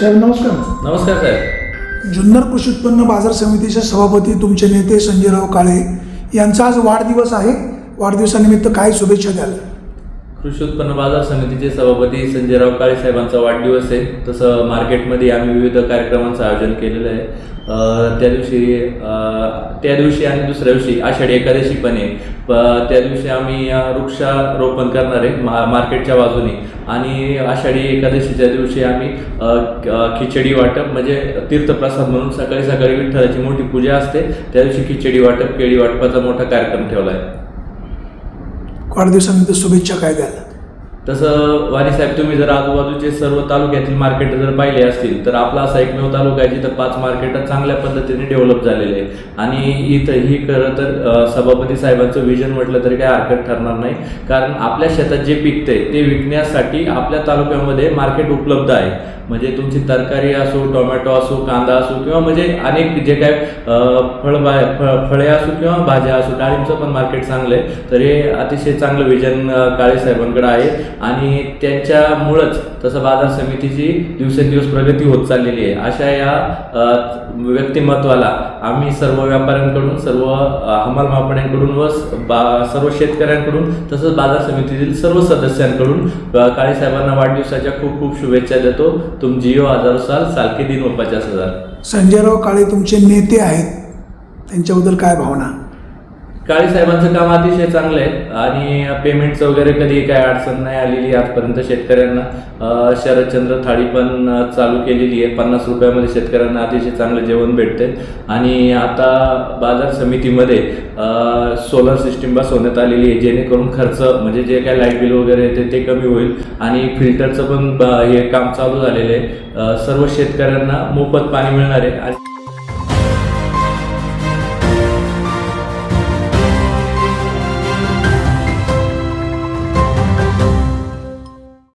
साहेब नमस्कार. नमस्कार साहेब. जुन्नर कृषी उत्पन्न बाजार समितीचे सभापती तुमचे नेते संजयराव काळे यांचा आज वाढदिवस आहे. वाढदिवसानिमित्त काय शुभेच्छा द्याल? कृषी उत्पन्न बाजार समितीचे सभापती संजयराव काळे साहेबांचा वाढदिवस आहे. तसं मार्केटमध्ये आम्ही विविध कार्यक्रमांचं आयोजन केलेलं आहे. त्या दिवशी त्या दिवशी आणि दुसऱ्या दिवशी आषाढी एकादशी पण आहे. प- त्या दिवशी आम्ही वृक्षारोपण करणार आहे मा मार्केटच्या बाजूने. आणि आषाढी एकादशीच्या दिवशी आम्ही खिचडी वाटप म्हणजे तीर्थप्रसाद म्हणून सकाळी सकाळी विठ्ठलाची मोठी पूजा असते. त्या दिवशी खिचडी वाटप केळी वाटपाचा मोठा कार्यक्रम ठेवला आहे. वाढदिवसानंतर शुभेच्छा काय द्याल? तसं वाणी साहेब तुम्ही जर आजूबाजूचे सर्व तालुक्यातील मार्केट जर पाहिले असतील तर आपला असा एकमेव तालुका आहे जिथं पाच मार्केट चांगल्या पद्धतीने डेव्हलप झालेले आहे आणि इथं ही खरं तर सभापती साहेबांचं विजन म्हटलं तरी काय हरकत ठरणार नाही. कारण आपल्या शेतात जे पिकतंय ते विकण्यासाठी आपल्या तालुक्यामध्ये मार्केट उपलब्ध आहे. म्हणजे तुमची तरकारी असो टोमॅटो असो कांदा असो किंवा म्हणजे अनेक जे काय फळबा फळ फळे असो किंवा भाज्या असो डाळींचं पण मार्केट चांगलं आहे. तर हे अतिशय चांगलं विजन काळे साहेबांकडे आहे. आणि त्यांच्यामुळंच तसं बाजार समितीची दिवसेंदिवस प्रगती होत चाललेली आहे. अशा या व्यक्तिमत्वाला आम्ही सर्व व्यापाऱ्यांकडून सर्व अं, हमाल व बा- सर्व शेतकऱ्यांकडून तसंच बाजार समितीतील सर्व सदस्यांकडून काळेसाहेबांना वाढदिवसाच्या खूप खूप शुभेच्छा देतो. तुम जिओ हजारो साल सालके दिन व पचास हजार. संजयराव काळे तुमचे नेते आहेत. त्यांच्याबद्दल काय भावना? काळे साहेबांचं काम अतिशय चांगलं आहे. आणि पेमेंटचं वगैरे कधी काय अडचण नाही आलेली आजपर्यंत शेतकऱ्यांना. शरदचंद्र थाळी पण चालू केलेली आहे. पन्नास रुपयामध्ये शेतकऱ्यांना अतिशय चांगलं जेवण भेटते आणि आता बाजार समितीमध्ये सोलर सिस्टीम बसवण्यात आलेली आहे. जेणेकरून खर्च म्हणजे जे काय लाइट बिल वगैरे येते ते कमी होईल. आणि फिल्टरचं पण हे काम चालू झालेलं आहे. सर्व शेतकऱ्यांना मोफत पाणी मिळणार आहे. आणि